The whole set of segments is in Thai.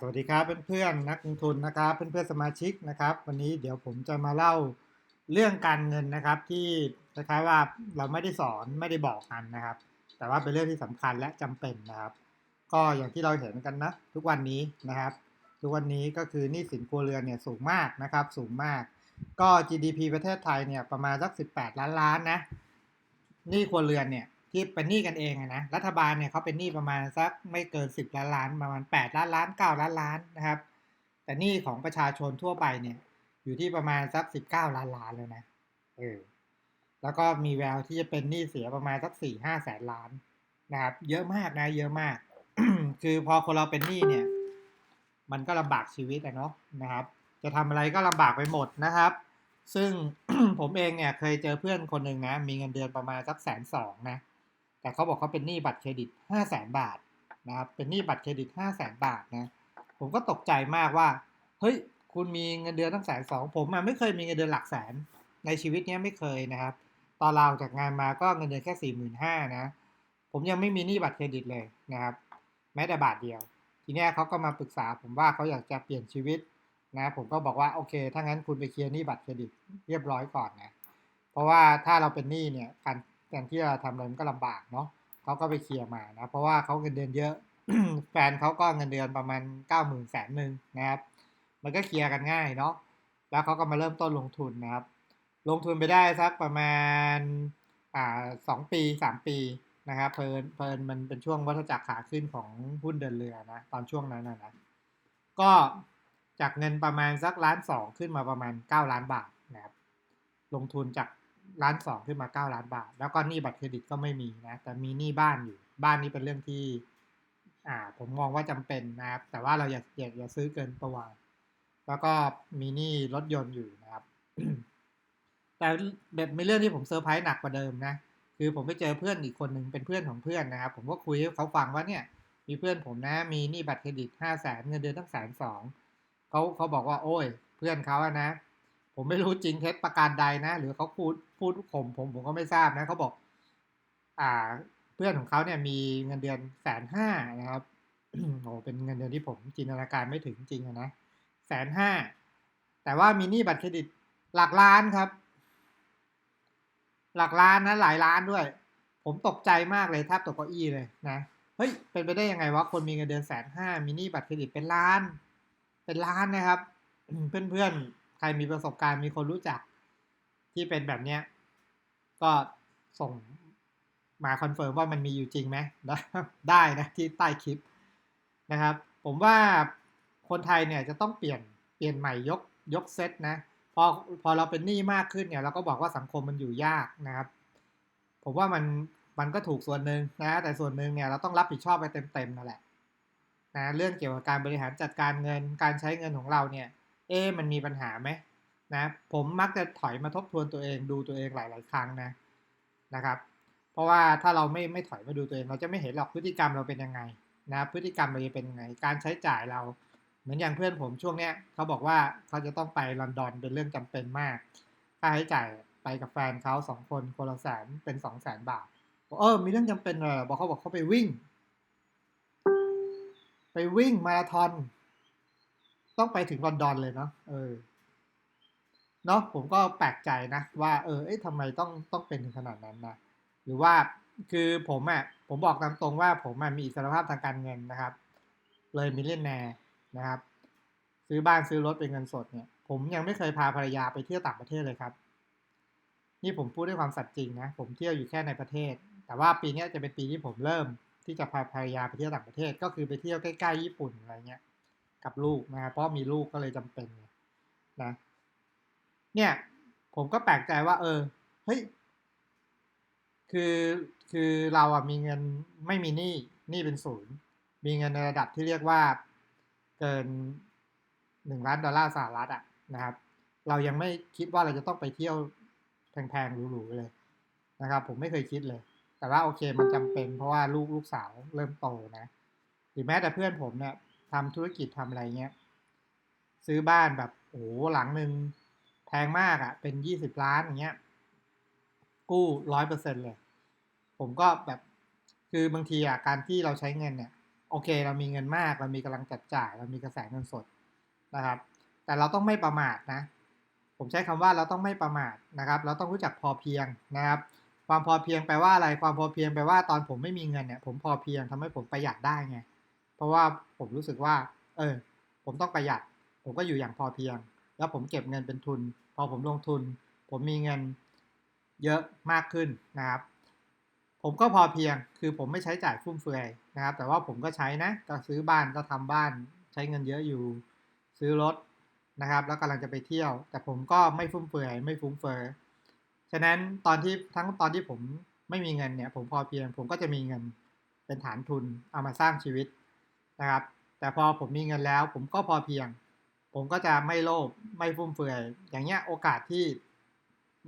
สวัสดีครับเพื่อนๆนักลงทุนนะครับเพื่อนๆสมาชิกนะครับ วันนี้เดี๋ยวผมจะมาเล่าเรื่องการเงินนะครับ ที่คล้ายๆว่าเราไม่ได้สอนไม่ได้บอกกันนะครับ แต่ว่าเป็นเรื่องที่สำคัญและจำเป็นนะครับ ก็อย่างที่เราเห็นกันนะทุกวันนี้นะครับ ทุกวันนี้ก็คือหนี้สินครัวเรือนเนี่ยสูงมากนะครับ สูงมาก ก็ GDP ประเทศไทยเนี่ยประมาณสัก 18 ล้านล้านนะหนี้ครัวเรือนเนี่ย ที่เป็นหนี้กันเองอะนะรัฐบาลเนี่ยเขาเป็นหนี้ประมาณสักไม่เกิน 10 ล้านล้านประมาณ 8 ล้านล้าน9ล้านล้านนะครับ แต่หนี้ของประชาชนทั่วไปเนี่ย อยู่ที่ประมาณสัก 19 ล้านล้านเลยนะเออแล้วก็มีแววที่จะเป็นหนี้เสียประมาณสัก4 5แสนล้านนะครับ เยอะมากนะ เยอะมาก คือพอคนเราเป็นหนี้เนี่ย มันก็ลำบากชีวิตอะเนาะนะครับ จะทำอะไรก็ลำบากไปหมดนะครับ ซึ่งผมเองเนี่ยเคยเจอเพื่อนคนหนึ่งนะ มีเงินเดือนประมาณสักแสนสองนะ แต่เขาบอกเขาเป็นหนี้บัตรเครดิตห้าแสนบาทนะครับเป็นหนี้บัตรเครดิตห้าแสนบาทนะผมก็ตกใจมากว่าเฮ้ยคุณมีเงินเดือนตั้งแสนสองผมไม่เคยมีเงินเดือนหลักแสนในชีวิตนี้ไม่เคยนะครับ ตอนเราออกจากงานมาก็เงินเดือนแค่สี่หมื่นห้านะผมยังไม่มีหนี้บัตรเครดิตเลยนะครับ แม้แต่บาทเดียว ทีนี้เขาก็มาปรึกษาผมว่าเขาอยากจะเปลี่ยนชีวิตนะผมก็บอกว่าโอเค ถ้างั้นคุณไปเคลียร์หนี้บัตรเครดิตเรียบร้อยก่อนนะเพราะว่าถ้าเราเป็นหนี้เนี่ยการ การที่เราทำอะไรมันก็ลำบากเนาะเขาก็ไปเคลียร์มานะ เพราะว่าเขาเงินเดือนเยอะ แฟนเขาก็เงินเดือนประมาณเก้าหมื่นแสนหนึ่งนะครับ มันก็เคลียร์กันง่ายเนาะแล้วเขาก็มาเริ่มต้นลงทุนนะครับ ลงทุนไปได้สักประมาณอ่าสองปีสามปีนะครับเพลินเพลินมันเป็นช่วงวัฏจักรขาขึ้นของหุ้นเดินเรือนะตอนช่วงนั้นนะนะก็จากเงินประมาณสักล้านสองขึ้นมาประมาณเก้าล้านบาทนะครับลงทุนจาก ล้านสองขึ้นมาเก้าล้านบาท แล้วก็หนี้บัตรเครดิตก็ไม่มีนะ แต่มีหนี้บ้านอยู่บ้านนี้เป็นเรื่องที่ อ่า ผมมองว่าจำเป็นนะครับ แต่ว่าเราอย่าอย่าอย่าซื้อเกินตัวแล้วก็มีหนี้รถยนต์อยู่นะครับ แต่แบบมีเรื่องที่ผมเซอร์ไพรส์หนักกว่าเดิมนะคือผมไปเจอเพื่อนอีกคนหนึ่งเป็นเพื่อนของเพื่อนนะครับ ผมก็คุยให้เขาฟังว่าเนี่ย มีเพื่อนผมนะ มีหนี้บัตรเครดิตห้าแสนเงินเดือนตั้งแสนสองเขาเขาบอกว่า โอ้ย เพื่อนเขาอะนะ ผมไม่รู้จริงเท็จประการใดนะ หรือเขาพูด พูดผมผมผมก็ไม่ทราบนะเขาบอก อ่า เพื่อนของเขาเนี่ยมีเงินเดือนแสนห้านะครับโอ้เป็นเงินเดือนที่ผมจินตนาการไม่ถึงจริงอะนะแสนห้าแต่ว่ามีหนี้บัตรเครดิตหลักล้านครับ หลักล้านนะหลายล้านด้วย ผมตกใจมากเลยแทบตกเก้าอี้เลยนะเฮ้ยเป็นไปได้ยังไงวะคนมีเงินเดือนแสนห้ามีหนี้บัตรเครดิตเป็นล้าน เป็นล้านนะครับ เพื่อนๆใครมีประสบการณ์มีคนรู้จัก ที่เป็นแบบเนี้ยก็ส่งมาคอนเฟิร์มว่ามันมีอยู่จริงไหมได้นะที่ใต้คลิปนะครับ ผมว่าคนไทยเนี่ยจะต้องเปลี่ยนเปลี่ยนใหม่ยกยกเซตนะพอพอเราเป็นหนี้มากขึ้นเนี่ยเราก็บอกว่าสังคมมันอยู่ยากนะครับ ผมว่ามันมันก็ถูกส่วนหนึ่งนะ แต่ส่วนหนึ่งเนี่ยเราต้องรับผิดชอบไปเต็มๆนั่นแหละนะเรื่องเกี่ยวกับการบริหารจัดการเงินการใช้เงินของเราเนี่ย เอ๊มันมีปัญหาไหม นะผมมักจะถอยมาทบทวนตัวเองดูตัวเองหลาย ๆ ครั้งนะนะครับ เพราะว่าถ้าเราไม่ไม่ถอยมาดูตัวเอง เราจะไม่เห็นหรอกพฤติกรรมเราเป็นยังไงนะพฤติกรรมเราจะเป็นยังไง การใช้จ่ายเรา เหมือนอย่างเพื่อนผมช่วงเนี้ยเขาบอกว่าเขาจะต้องไปลอนดอนเป็นเรื่องจำเป็นมากค่าใช้จ่ายไปกับแฟนเขาสองคนคนละแสนเป็นสองแสนบาทบอกเออมีเรื่องจำเป็นเลยบอกเขาบอกเขาไปวิ่ง ไปวิ่งมาราธอนต้องไปถึงลอนดอนเลยเนาะเออ เนาะผมก็แปลกใจนะว่าเออเอ๊ะทำไมต้องต้องเป็นถึงขนาดนั้นนะหรือว่าคือผมอะ่ะผมบอกตามตรงว่าผมมีอิสรภาพทางการเงินนะครับ เลยมิเลนแนร์นะครับ ซื้อบ้านซื้อรถเป็นเงินสดเนี่ย ผมยังไม่เคยพาภรรยาไปเที่ยวต่างประเทศเลยครับ นี่ผมพูดด้วยความสัตย์จริงนะผมเที่ยวอยู่แค่ในประเทศ แต่ว่าปีนี้จะเป็นปีที่ผมเริ่มที่จะพาภรรยาไปเที่ยวต่างประเทศ ก็คือไปเที่ยวใกล้ๆญี่ปุ่นอะไรเงี้ย กับลูกนะครับเพราะมีลูกก็เลยจำเป็นนะ เนี่ย ผมก็แปลกใจว่า เออ เฮ้ย คือคือเราอะมีเงินไม่มีหนี้หนี้เป็นศูนย์ มีเงินในระดับที่เรียกว่าเกินหนึ่งล้านดอลลาร์สหรัฐอะนะครับ เรายังไม่คิดว่าเราจะต้องไปเที่ยวแพงๆหรูๆเลยนะครับ ผมไม่เคยคิดเลย แต่ว่าโอเคมันจำเป็นเพราะว่าลูกลูกสาวเริ่มโตนะหรือแม้แต่เพื่อนผมเนี่ยทำธุรกิจทำอะไรเงี้ย ซื้อบ้านแบบโอ้หลังหนึ่ง งมากอะ่ะ เป็นยี่สิบล้านอย่างเงี้ย กู้ร้อยเปอร์เซ็นเลย ผมก็แบบคือบางทีอะการที่เราใช้เงินเนี่ย โอเค เรามีเงินมาก เรามีกำลังจับจ่าย เรามีกระแสเงินสดนะครับ แต่เราต้องไม่ประมาทนะ ผมใช้คำว่าเราต้องไม่ประมาทนะครับ เราต้องรู้จักพอเพียงนะครับ ความพอเพียงแปลว่าอะไร ความพอเพียงแปลว่าตอนผมไม่มีเงินเนี่ย ผมพอเพียงทำให้ผมประหยัดได้ไง เพราะว่าผมรู้สึกว่า เออ ผมต้องประหยัด ผมก็อยู่อย่างพอเพียง แล้วผมเก็บเงินเป็นทุน พอผมลงทุน ผมมีเงินเยอะมากขึ้นนะครับ ผมก็พอเพียงคือผมไม่ใช้จ่ายฟุ่มเฟือยนะครับ แต่ว่าผมก็ใช้นะก็ซื้อบ้านก็ทำบ้านใช้เงินเยอะอยู่ ซื้อรถนะครับ แล้วกำลังจะไปเที่ยว แต่ผมก็ไม่ฟุ่มเฟือยไม่ฟุ้งเฟ้อฉะนั้นตอนที่ทั้งตอนที่ผมไม่มีเงินเนี่ย ผมพอเพียง ผมก็จะมีเงินเป็นฐานทุนเอามาสร้างชีวิตนะครับ แต่พอผมมีเงินแล้ว ผมก็พอเพียง ผมก็จะไม่โลภไม่ฟุ่มเฟือย อย่างเงี้ยโอกาสที่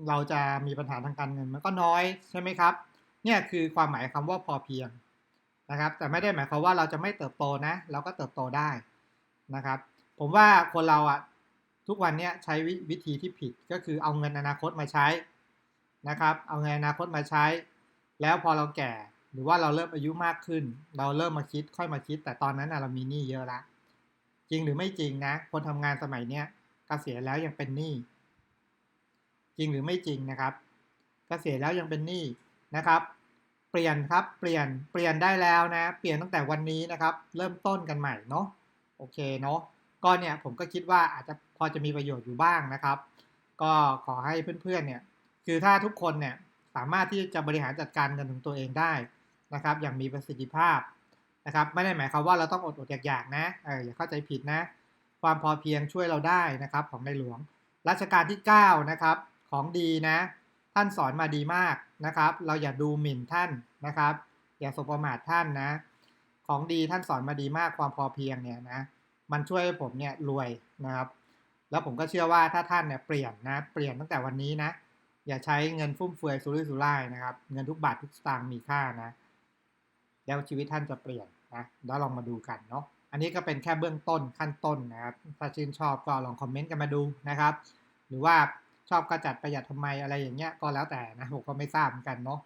เราจะมีปัญหาทางการเงินมันก็น้อยใช่ไหมครับ เนี่ยคือความหมายคำว่าพอเพียงนะครับ แต่ไม่ได้หมายความว่าเราจะไม่เติบโตนะ เราก็เติบโตได้นะครับ ผมว่าคนเราอะทุกวันนี้ใช้ววิธีที่ผิดก็คือเอาเงินอนาคตมาใช้นะครับ เอาเงินอนาคตมาใช้ แล้วพอเราแก่หรือว่าเราเริ่มอายุมากขึ้น เราเริ่มมาคิดค่อยมาคิด แต่ตอนนั้นเรามีหนี้เยอะละ จริงหรือไม่จริงนะ คนทำงานสมัยเนี้ยเกษียณแล้วยังเป็นหนี้จริงหรือไม่จริงนะครับเกษียณแล้วยังเป็นหนี้นะครับ เปลี่ยนครับเปลี่ยนเปลี่ยนได้แล้วนะ เปลี่ยนตั้งแต่วันนี้นะครับ เริ่มต้นกันใหม่เนาะโอเคเนาะก็เนี่ยผมก็คิดว่าอาจจะพอจะมีประโยชน์อยู่บ้างนะครับ ก็ขอให้เพื่อนๆเนี่ยคือถ้าทุกคนเนี่ยสามารถที่จะบริหารจัดการเงินของตัวเองได้นะครับ อย่างมีประสิทธิภาพ นะครับ ไม่ได้หมายความว่าเราต้องอดอดอยากๆนะเอออย่าเข้าใจผิดนะ ความพอเพียงช่วยเราได้นะครับ ของในหลวงรัชกาลที่9นะครับ ของดีนะ ท่านสอนมาดีมากนะครับ เราอย่าดูหมิ่นท่านนะครับ อย่าสบประมาทท่านนะ ของดีท่านสอนมาดีมากความพอเพียงเนี่ยนะ มันช่วยผมเนี่ยรวยนะครับ แล้วผมก็เชื่อว่าถ้าท่านเนี่ยเปลี่ยนนะ เปลี่ยนตั้งแต่วันนี้นะ อย่าใช้เงินฟุ่มเฟือยสุรุ่ยสุร่ายนะครับ เงินทุกบาททุกสตางค์มีค่านะ แล้วชีวิตท่านจะเปลี่ยนนะแล้วลองมาดูกันเนาะอันนี้ก็เป็นแค่เบื้องต้นขั้นต้นนะครับ ถ้าชื่นชอบก็ลองคอมเมนต์กันมาดูนะครับ หรือว่าชอบกระจัดประหยัดทำไมอะไรอย่างเงี้ยก็แล้วแต่นะผมก็ไม่ทราบเหมือนกันเนาะ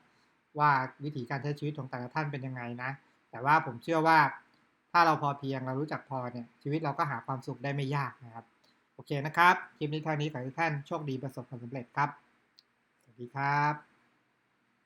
ว่าวิธีการใช้ชีวิตของแต่ละท่านเป็นยังไงนะ แต่ว่าผมเชื่อว่าถ้าเราพอเพียงเรารู้จักพอเนี่ยชีวิตเราก็หาความสุขได้ไม่ยากนะครับ โอเคนะครับ คลิปนี้เท่านี้ขอให้ท่านโชคดีประสบความสำเร็จครับ สวัสดีครับ